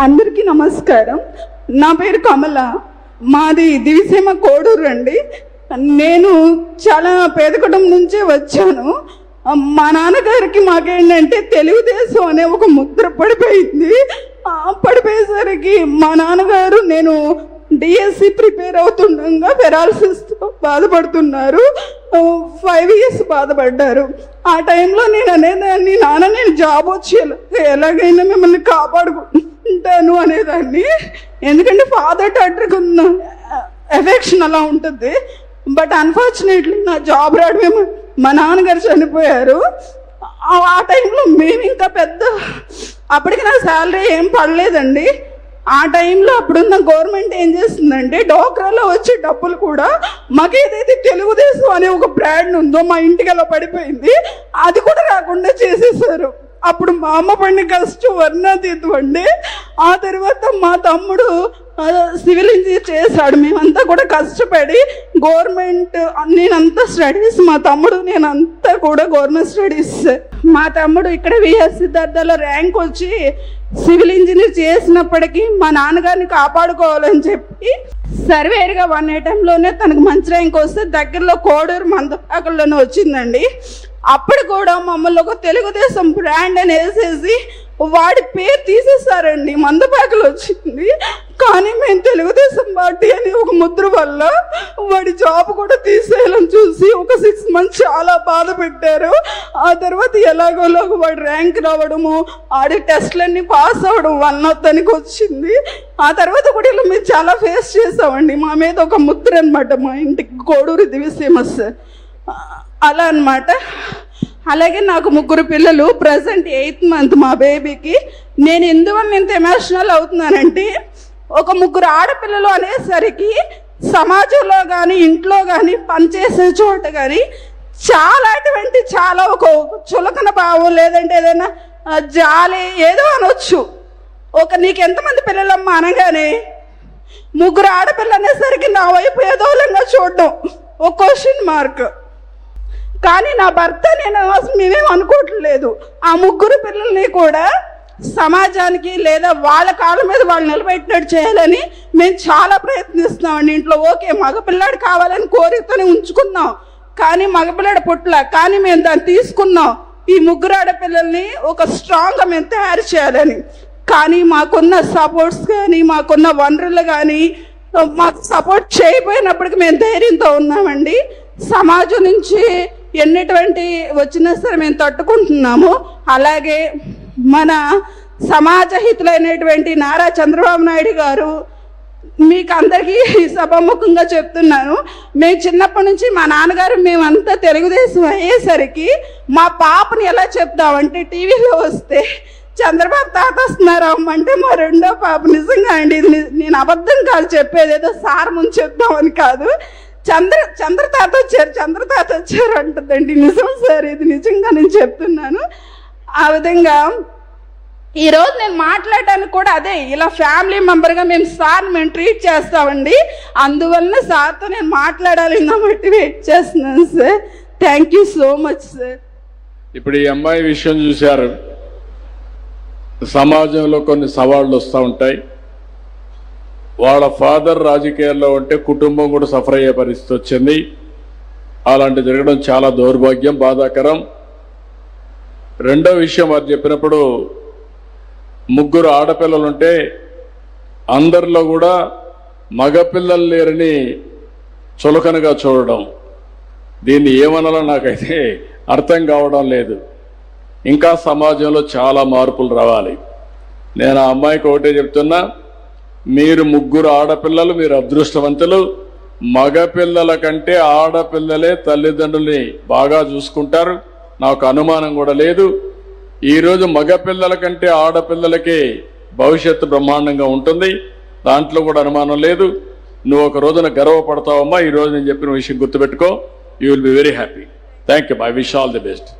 అందరికీ నమస్కారం. నా పేరు కమల. మాది దివిసీమ కోడూరు అండి. నేను చాలా పేద కుటుంబం నుంచే వచ్చాను. మా నాన్నగారికి మాకేంటంటే తెలుగుదేశం అనే ఒక ముద్ర పడిపోయింది. ఆ పడిపోయేసరికి మా నాన్నగారు నేను డిఎస్సి ప్రిపేర్ అవుతుండగా పెరాలసిస్తో బాధపడుతున్నారు. ఫైవ్ ఇయర్స్ బాధపడ్డారు. ఆ టైంలో నేను అనేదాన్ని నాన్న నేను జాబ్ వచ్చి ఎలాగైనా మిమ్మల్ని ఉంటాను అనేదాన్ని. ఎందుకంటే ఫాదర్ డాక్టర్కి ఉన్న ఎఫెక్షన్ అలా ఉంటుంది. బట్ అన్ఫార్చునేట్లీ నా జాబ్ రావడమే మా- మా నాన్నగారు చనిపోయారు. ఆ- ఆ టైంలో మేము ఇంకా పెద్ద అప్పటికి నా శాలరీ ఏం పడలేదండి. ఆ టైంలో అప్పుడున్న గవర్నమెంట్ ఏం చేస్తుందంటే డోక్రాలో వచ్చే డబ్బులు కూడా మాకు ఏదైతే తెలుగుదేశం అనే ఒక బ్రాండ్ ఉందో మా ఇంటికి అలా పడిపోయింది. అది కూడా రాకుండా చేసేసారు. అప్పుడు మా అమ్మ పడిన కష్టం వర్ణాతీతం అండి. ఆ తర్వాత మా తమ్ముడు సివిల్ ఇంజనీర్ చేశాడు. మేమంతా కూడా కష్టపడి గవర్నమెంట్ నేనంతా స్టడీస్ మా తమ్ముడు నేనంతా కూడా గవర్నమెంట్ స్టడీస్. మా తమ్ముడు ఇక్కడ విఎస్ సిద్ధార్థలో ర్యాంక్ వచ్చి సివిల్ ఇంజనీర్ చేసినప్పటికీ మా నాన్నగారిని కాపాడుకోవాలని చెప్పి సర్వేర్గా వన్ ఐటెంలోనే తనకు మంచి ర్యాంక్ వస్తే దగ్గరలో కోడూరు మందపాకల్లోనే వచ్చిందండి. అప్పుడు కూడా మమ్మల్ని ఒక తెలుగుదేశం బ్రాండ్ అని వేసేసి వాడి పేరు తీసేసారండి మందపాకలు వచ్చింది. కానీ మేము తెలుగుదేశం పార్టీ అని ఒక ముద్ర వల్ల వాడి జాబ్ కూడా తీసేయాలని చూసి ఒక సిక్స్ మంత్స్ చాలా బాధ పెట్టారు. ఆ తర్వాత ఎలాగోలో వాడి ర్యాంక్ రావడము ఆడి టెస్ట్లన్నీ పాస్ అవ్వడం వన్ అతనికి వచ్చింది. ఆ తర్వాత కూడా ఇలా మేము చాలా ఫేస్ చేసామండి. మా మీద ఒక ముద్ర అనమాట మా ఇంటికి కోడూరు ఫేమస్ అలా అన్నమాట. అలాగే నాకు ముగ్గురు పిల్లలు ప్రజెంట్ ఎయిత్ మంత్ మా బేబీకి నేను ఎందువల్ల ఇంత ఎమోషనల్ అవుతున్నానంటే ఒక ముగ్గురు ఆడపిల్లలు అనేసరికి సమాజంలో కానీ ఇంట్లో కానీ పనిచేసే చోట కానీ చాలా అటువంటి చాలా ఒక చులకన భావం లేదంటే ఏదైనా జాలి ఏదో అనొచ్చు. ఒక నీకు ఎంతమంది పిల్లలమ్మ అనగానే ముగ్గురు ఆడపిల్ల అనేసరికి నా వైపు ఏదోలంగా చూడడం. ఒక క్వశ్చన్ మార్క్ కానీ నా భర్త నేను మేమేం అనుకోవట్లేదు. ఆ ముగ్గురు పిల్లల్ని కూడా సమాజానికి లేదా వాళ్ళ కాళ్ళ మీద వాళ్ళు నిలబెట్టినట్టు చేయాలని మేము చాలా ప్రయత్నిస్తున్నామండి. ఇంట్లో ఓకే మగపిల్లాడు కావాలని కోరికతోనే ఉంచుకున్నాం కానీ మగపిల్లాడు పుట్ల కానీ మేము దాన్ని తీసుకున్నాం. ఈ ముగ్గురు ఆడపిల్లల్ని ఒక స్ట్రాంగ్గా మేము తయారు చేయాలని. కానీ మాకున్న సపోర్ట్స్ కానీ మాకున్న వనరులు కానీ మాకు సపోర్ట్ చేయబోయినప్పటికీ మేము ధైర్యంతో ఉన్నామండి. సమాజం నుంచి ఎన్నిటువంటి వచ్చినా సరే మేము తట్టుకుంటున్నాము. అలాగే మన సమాజ హితులైనటువంటి నారా చంద్రబాబు నాయుడు గారు మీకు అందరికీ సభాముఖంగా చెప్తున్నాను. మేము చిన్నప్పటి నుంచి మా నాన్నగారు మేమంతా తెలుగుదేశం అయ్యేసరికి మా పాపని ఎలా చెప్తామంటే టీవీలో వస్తే చంద్రబాబు తాత వస్తున్నారు అమ్మ అంటే మా రెండో పాప నిజంగా అండి ఇది నేను అబద్ధం కాదు చెప్పేది ఏదో సార్ ముందు చెప్తామని కాదు. చంద్ర చంద్ర తాత వచ్చారు చంద్ర తాత వచ్చారు అంటుందండి. నిజం సార్ ఇది నిజంగా నేను చెప్తున్నాను. ఆ విధంగా ఈరోజు నేను మాట్లాడడానికి కూడా అదే ఇలా ఫ్యామిలీ మెంబర్గా మేము సార్ మేము ట్రీట్ చేస్తామండి. అందువలన సార్తో నేను మాట్లాడాలి కాబట్టి వెయిట్ చేస్తున్నాను sir. Thank you so much sir. ఇప్పుడు ఈ అమ్మాయి విషయం చూశారు. సమాజంలో కొన్ని సవాళ్ళు వస్తూ ఉంటాయి. వాళ్ళ ఫాదర్ రాజకీయాల్లో ఉంటే కుటుంబం కూడా సఫర్ అయ్యే పరిస్థితి వచ్చింది. అలాంటి జరగడం చాలా దౌర్భాగ్యం బాధాకరం. రెండో విషయం వారు చెప్పినప్పుడు ముగ్గురు ఆడపిల్లలుంటే అందరిలో కూడా మగపిల్లలు లేరని చులకనగా చూడడం. దీన్ని ఏమనాలో నాకైతే అర్థం కావడం లేదు. ఇంకా సమాజంలో చాలా మార్పులు రావాలి. నేను ఆ అమ్మాయికి ఒకటే చెప్తున్నా మీరు ముగ్గురు ఆడపిల్లలు మీరు అదృష్టవంతులు. మగపిల్లల కంటే ఆడపిల్లలే తల్లిదండ్రుల్ని బాగా చూసుకుంటారు. నాకు అనుమానం కూడా లేదు. ఈరోజు మగపిల్లల కంటే ఆడపిల్లలకే భవిష్యత్తు బ్రహ్మాండంగా ఉంటుంది. దాంట్లో కూడా అనుమానం లేదు. నువ్వు ఒక రోజున గర్వపడతావమ్మా. ఈరోజు నేను చెప్పిన విషయం గుర్తుపెట్టుకో. You will be very happy thank you bye wish all the best